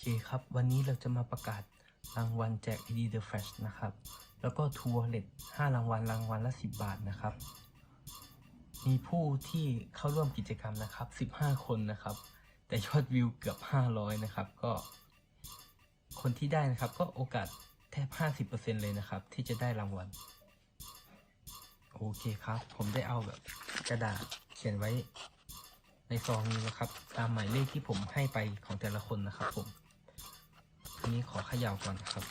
เคครับ วันนี้เราจะมาประกาศรางวัลแจก ID The Flash นะครับ แล้วก็ทัวร์เลต5รางวัลรางวัลละ 10 บาทนะครับ มีผู้ที่เข้าร่วมกิจกรรมนะครับ 15 คนนะครับ แต่ยอดวิวเกือบ 500 นะครับ ก็ คนที่ได้นะครับก็โอกาสแทบ 50%เลยนะครับ ที่จะได้รางวัล โอเคครับ ผมได้เอาแบบกระดาษเขียนไว้ในซองนี้นะครับ ตามหมายเลขที่ผมให้ไปของแต่ละคนนะครับผม อันนี้ขอเขย่าก่อนนะครับ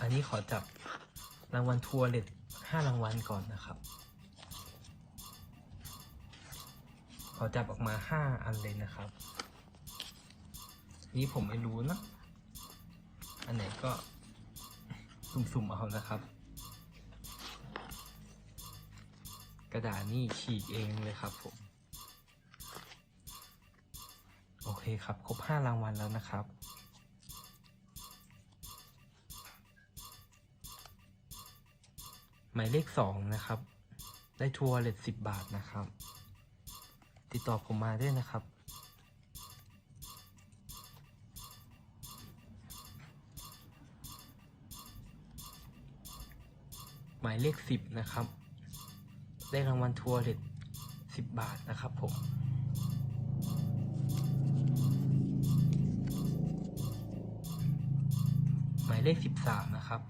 อันนี้ขอจับรางวัลทัวร์เลตห้ารางวัลก่อนนะครับ ขอจับออกมาห้าอันเลยนะครับ นี่ผมไม่รู้นะ อันไหนก็สุ่มๆเอานะครับกระดาษนี่ฉีกเองเลยครับผม โอเคครับ ครบห้ารางวัลแล้วนะครับ หมายเลขสองนะครับ ได้ทัวร์เลทสิบบาทนะครับ ติดต่อผมมาได้นะครับ หมายเลขสิบนะครับ ได้รางวัลทัวร์เลทสิบบาทนะครับผม มายเลขสิบสามนะครับ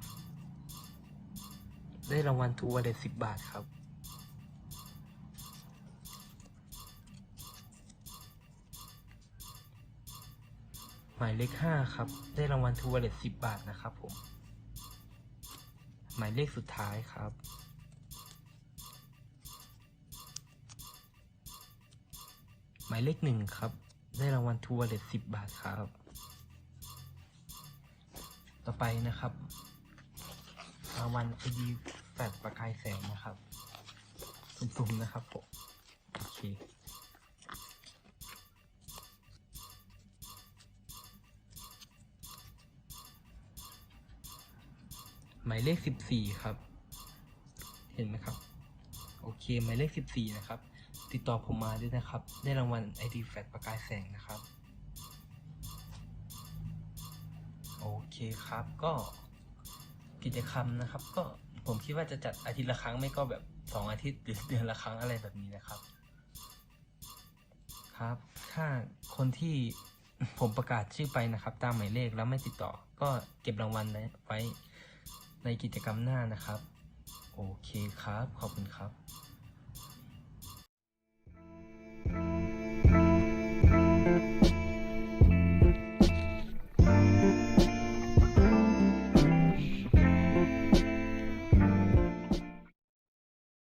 ได้รางวัลทัวร์เลทสิบบาทครับ หมายเลขห้าครับ ได้รางวัลทัวร์เลทสิบบาทนะครับผม หมายเลขสุดท้ายครับหมายเลขหนึ่งครับ ได้รางวัลทัวร์เลทสิบบาทครับ ต่อไปนะครับรางวัลไอดีแฟดประกายแสงนะครับ สุ่มๆนะครับผมโอเคหมายเลขสิบสี่ครับ เห็นไหมครับ โอเค หมายเลขสิบสี่นะครับ ติดต่อผมมาด้วยนะครับ ได้รางวัล ID แฟลชประกายแสงนะครับ โอเค ครับก็กิจกรรมนะครับ ก็ผมคิดว่าจะจัดอาทิตย์ละครั้งไม่ก็แบบสองอาทิตย์หรือเดือนละครั้งอะไรแบบนี้นะครับ ครับ ถ้าคนที่ผมประกาศชื่อไปนะครับ ตามหมายเลขแล้วไม่ติดต่อ ก็เก็บรางวัลไว้ในกิจกรรมหน้านะครับ โอเคครับ ขอบคุณครับ